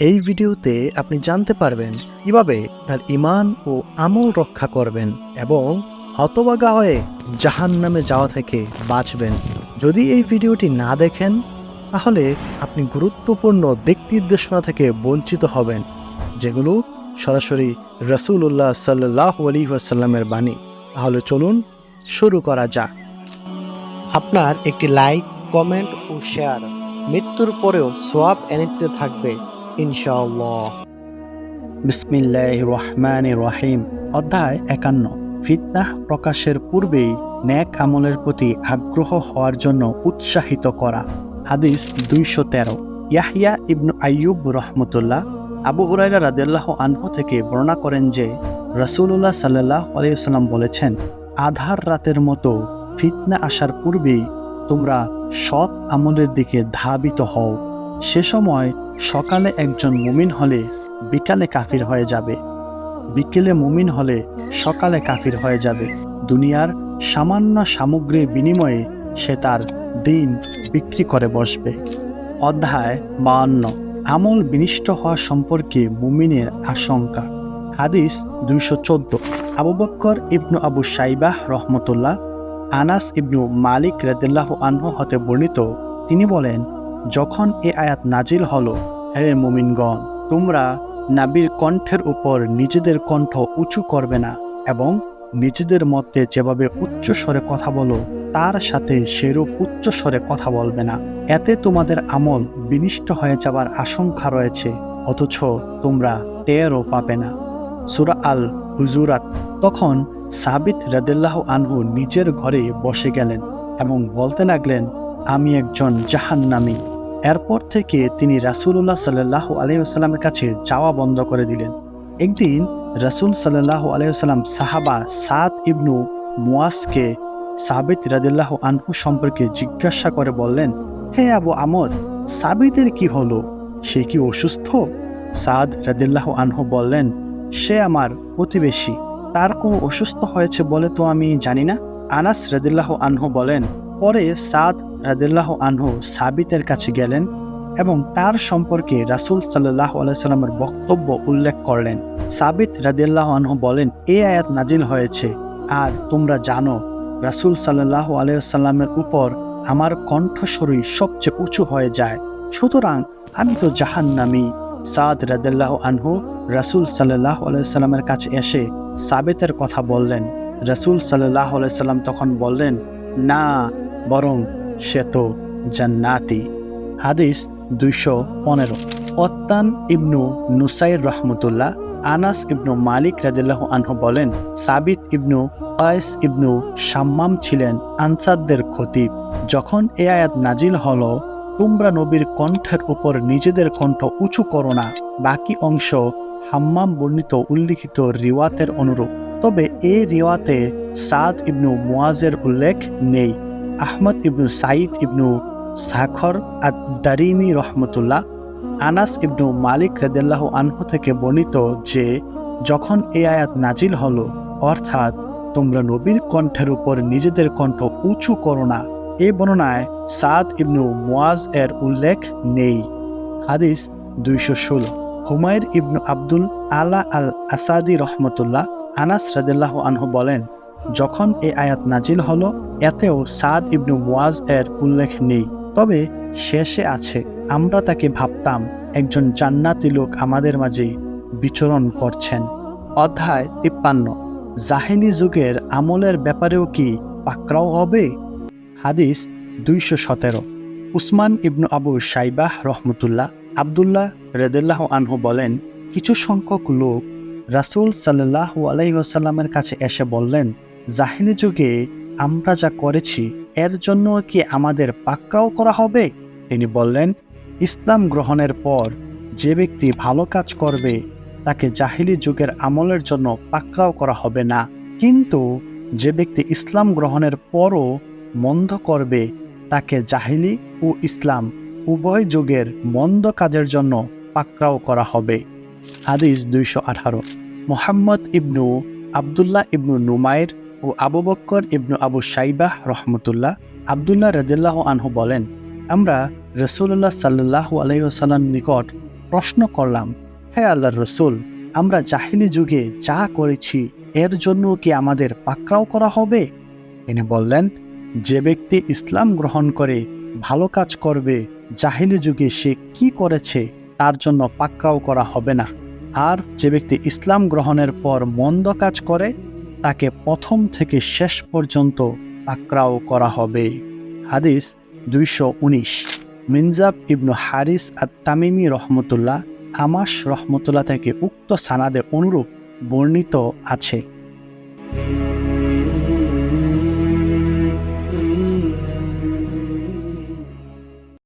এই ভিডিওতে আপনি জানতে পারবেন কীভাবে আপনার ইমান ও আমল রক্ষা করবেন এবং হতবাগা হয়ে জাহান নামে যাওয়া থেকে বাঁচবেন। যদি এই ভিডিওটি না দেখেন, তাহলে আপনি গুরুত্বপূর্ণ দিক নির্দেশনা থেকে বঞ্চিত হবেন, যেগুলো সরাসরি রসুল্লাহ সাল্লাহ আলী ওয়াসাল্লামের বাণী। তাহলে চলুন শুরু করা যাক। আপনার একটি লাইক, কমেন্ট ও শেয়ার। মৃত্যুর পরেও সোয়াব এনে দিতে থাকবে। ইনশাআল্লাহ। বিসমিল্লাহ রহমান রহিম অধ্যায় একান্ন। ফিতনাহ প্রকাশের পূর্বেই ন্যাক আমলের প্রতি আগ্রহ হওয়ার জন্য উৎসাহিত করা। হাদিস দুইশো তেরো। ইয়াহিয়া ইবনু আইয়ুব রহমতুল্লাহ আবু হুরাইরা রাদিয়াল্লাহ আনহু থেকে বর্ণনা করেন যে রসুল্লাহ সাল্লাহ আলাইসাল্লাম বলেছেন, আধার রাতের মতো ফিতনা আসার পূর্বেই তোমরা সৎ আমলের দিকে ধাবিত হও। সে সময় সকালে একজন মুমিন হলে বিকালে কাফির হয়ে যাবে। বিকেলে মুমিন হলে সকালে কাফির হয়ে যাবে। দুনিয়ার সামান্য সামগ্রীর বিনিময়ে সে তার দিন বিক্রি করে বসবে। অধ্যায় বাহান্ন। আমল বিনিষ্ট হওয়া সম্পর্কে মুমিনের আশঙ্কা। হাদিস দুইশো চোদ্দ। আবু বক্কর ইবনু আবু সাইবাহ রহমতুল্লাহ, আনাস ইবনু মালিক রেদুল্লাহ আনহু হতে বর্ণিত। তিনি বলেন যখন এ আয়াত নাজিল হল, হে মুমিনগণ, তোমরা নাবির কণ্ঠের উপর নিজেদের কণ্ঠ উঁচু করবে না এবং নিজেদের মধ্যে যেভাবে উচ্চ স্বরে কথা বলো, তার সাথে সেরূপ উচ্চ স্বরে কথা বলবে না। এতে তোমাদের আমল বিনিষ্ট হয়ে যাবার আশঙ্কা রয়েছে, অথচ তোমরা টেরও পাবে না। সুরা আল হুজুরাত তখন সাবিত রাদিল্লাহ আনহু নিজের ঘরে বসে গেলেন এবং বলতে লাগলেন, আমি একজন জাহান জাহান্নামী। এরপর থেকে তিনি রাসুল্লাহ সাল্লাহ আলহিহাস্লামের কাছে যাওয়া বন্ধ করে দিলেন। একদিন রাসুল সাল্লাহ আলহিহাস্লাম সাহাবা সাদ ইবনু মুয়াসকে সাবিত রাদিল্লাহ আনহু সম্পর্কে জিজ্ঞাসা করে বললেন, হে আবু আমর, সাবিতের কি হলো? সে কি অসুস্থ? সাদ রাদিল্লাহ আনহু বললেন, সে আমার প্রতিবেশী। তার কোনো অসুস্থ হয়েছে বলে তো আমি জানি না। আনাস রাদিল্লাহ আনহু বলেন পরে সাদ রাদিল্লাহ আনহু সাবিতের কাছে গেলেন এবং তার সম্পর্কে রাসুল সাল্লাহ আলাইসাল্লামের বক্তব্য উল্লেখ করলেন। সাবিত রাদিল্লাহ আনহু বলেন, এ আয়াত নাজিল হয়েছে আর তোমরা জানো, রাসুল সাল্লাহ আলাইসাল্লামের উপর আমার কণ্ঠস্বরই সবচেয়ে উঁচু হয়ে যায়। সুতরাং আমি তো জাহান নামি সাদ রাদিল্লাহ আনহু রাসুল সাল্লাহ আলাইসাল্লামের কাছে এসে সাবেতের কথা বললেন। রসুল সাল্লাহ আলাইসাল্লাম তখন বললেন, না বরং সে তো জান্নাতি। হাদিস দুইশো পনেরো। অত্তান ইবনু নুসাইর রহমতুল্লাহ আনাস ইবনু মালিক রাদিল্লাহ আনহু বলেন, সাবিত ইবনু কয়েস ইবনু সাম্মাম ছিলেন আনসারদের খতিব। যখন এ আয়াত নাজিল হল, তোমরা নবীর কণ্ঠের উপর নিজেদের কণ্ঠ উঁচু করো না। বাকি অংশ হাম্মাম বর্ণিত উল্লিখিত রিওয়াতের অনুরূপ। তবে এ রিওয়াতে সাদ ইবনু মুয়াজের উল্লেখ নেই। আহমদ ইবনু সাইদ ইবনু সাখর আদারিমি রহমতুল্লাহ, আনাস ইবনু মালিক রেদাল্লাহ আনহু থেকে বর্ণিত যে, যখন এ আয়াত নাজিল হল, অর্থাৎ তোমরা নবীর কণ্ঠের উপর নিজেদের কণ্ঠ উঁচু করো না, এ বর্ণনায় সাদ ইবনু মোয়াজ এর উল্লেখ নেই। হাদিস দুইশো ষোলো। হুমায়ুর ইবনু আব্দুল আলা আল আসাদি রহমতুল্লাহ, আনাস রাদিল্লাহ আনহু বলেন, যখন এই আয়াত নাজিল হলো এতেও সাদ ইবনু মুয়াজ এর উল্লেখ নেই। তবে শেষে আছে, আমরা তাকে ভাবতাম একজন জান্নাতি লোক আমাদের মাঝে বিচরণ করছেন। অধ্যায় তিপ্পান্ন। জাহিলি যুগের আমলের ব্যাপারেও কি পাকরাও হবে? হাদিস দুইশো সতেরো। উসমান ইবনু আবু সাইবাহ রহমতুল্লাহ আবদুল্লাহ রেদুল্লাহ আনহু বলেন, কিছু সংখ্যক লোক রাসুল সাল্লাহ আলাইসাল্লামের কাছে এসে বললেন জাহিলি যুগে আমরা যা করেছি, এর জন্য কি আমাদের পাকড়াও করা হবে? তিনি বললেন, ইসলাম গ্রহণের পর যে ব্যক্তি ভালো কাজ করবে, তাকে জাহিলি যুগের আমলের জন্য পাকড়াও করা হবে না। কিন্তু যে ব্যক্তি ইসলাম গ্রহণের পরও মন্দ করবে, তাকে জাহিলি ও ইসলাম উভয় যুগের মন্দ কাজের জন্য পাকড়াও করা হবে। হাদিস দুইশো আঠারো। মোহাম্মদ ইবনু আবদুল্লাহ ইবনু নুমায়ের ও আবু বক্কর ইবনু আবু সাইবাহ রহমতুল্লাহ আবদুল্লাহ রদিল্লাহ আনহু বলেন, আমরা রসুল্লাহ সাল্লাহ আলহিহাসাল্লাম নিকট প্রশ্ন করলাম, হে আল্লাহ রসুল, আমরা জাহিলি যুগে যা করেছি, এর জন্য কি আমাদের পাকড়াও করা হবে? তিনি বললেন, যে ব্যক্তি ইসলাম গ্রহণ করে ভালো কাজ করবে, জাহিলি যুগে সে কি করেছে, তার জন্য পাকড়াও করা হবে না। আর যে ব্যক্তি ইসলাম গ্রহণের পর মন্দ কাজ করে তাকে প্রথম থেকে শেষ পর্যন্ত আক্রাও করা হবে। হাদিস দুইশো উনিশ। মিনজাব ইবনু হারিস আর তামিমি রহমতুল্লাহ আমাস রহমতুল্লাহ থেকে উক্ত সানাদে অনুরূপ বর্ণিত আছে।